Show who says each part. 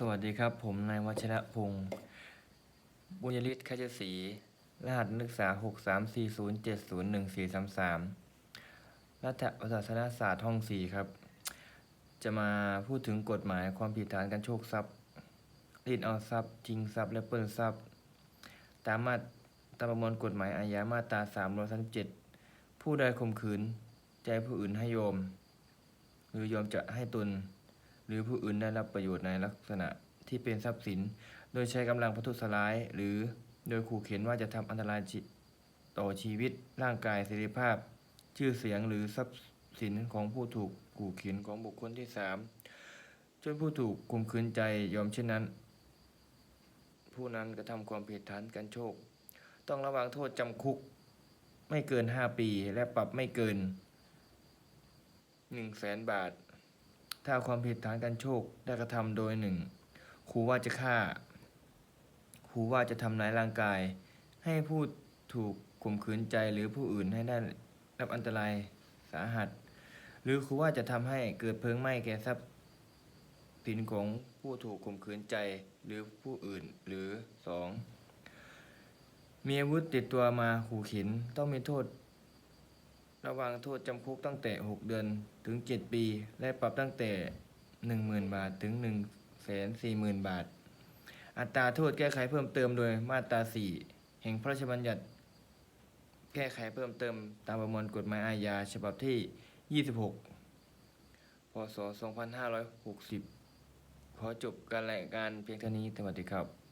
Speaker 1: สวัสดีครับ ผมนายวัชระพงศ์บุญยฤทธิ์ขจศรีรหัสนักศึกษา 6 3 4 0 7 0 1 4 3 3 รัฐประศาสนศาสตร์ห้อง4ครับ จะมาพูดถึงกฎหมายความผิดฐานการโชคทรัพย์รีดเอาทรัพย์จริงทรัพย์และปล้นทรัพย์ ตามมาตามประมวลกฎหมายอาญามาตรา337ผู้ใดข่มขืน ใจผู้อื่นให้โยม หรือยอมจะให้ตน หรือผู้อื่นได้รับประโยชน์ในลักษณะที่เป็นทรัพย์สิน โดยใช้กำลังประทุษร้าย หรือโดยขู่เข็นว่าจะทำอันตรายต่อชีวิต ร่างกายเสรีภาพ ชื่อเสียงหรือทรัพย์สินของผู้ถูกขู่เข็นของบุคคลที่สามจนผู้ถูกข่มขืนใจยอมเช่นนั้น ผู้นั้นกระทำความผิดฐานการโชค ต้องระวังโทษจำคุกไม่เกิน 5 ปีและปรับไม่เกิน 1 0 0 0 0แสนบาท ถ้าความผิดฐานการโชคได้กระทำโดยหนึ่งขู่ว่าจะฆ่าขู่ว่าจะทำร้ายร่างกาย ให้ผู้ถูกข่มขืนใจหรือผู้อื่นให้ได้รับอันตรายสาหัส หรือขู่ว่าจะทำให้เกิดเพลิงไหม้แก่ทรัพย์สินของผู้ถูกข่มขืนใจหรือผู้อื่นหรือสองมีอาวุธติดตัวมาขู่เข็นต้องมีโทษ ระวังโทษจำคุกตั้งแต่ 6 เดือนถึง 7 ปี และปรับตั้งแต่ 10,000 บาทถึง 140,000 บาท อัตราโทษแก้ไขเพิ่มเติมโดยมาตรา 4 แห่งพระราชบัญญัติ แก้ไขเพิ่มเติมตามประมวลกฎหมายอาญาฉบับที่ 26 พศ 2560 ขอจบการรายงานเพียงเท่านี้สวัสดีครับ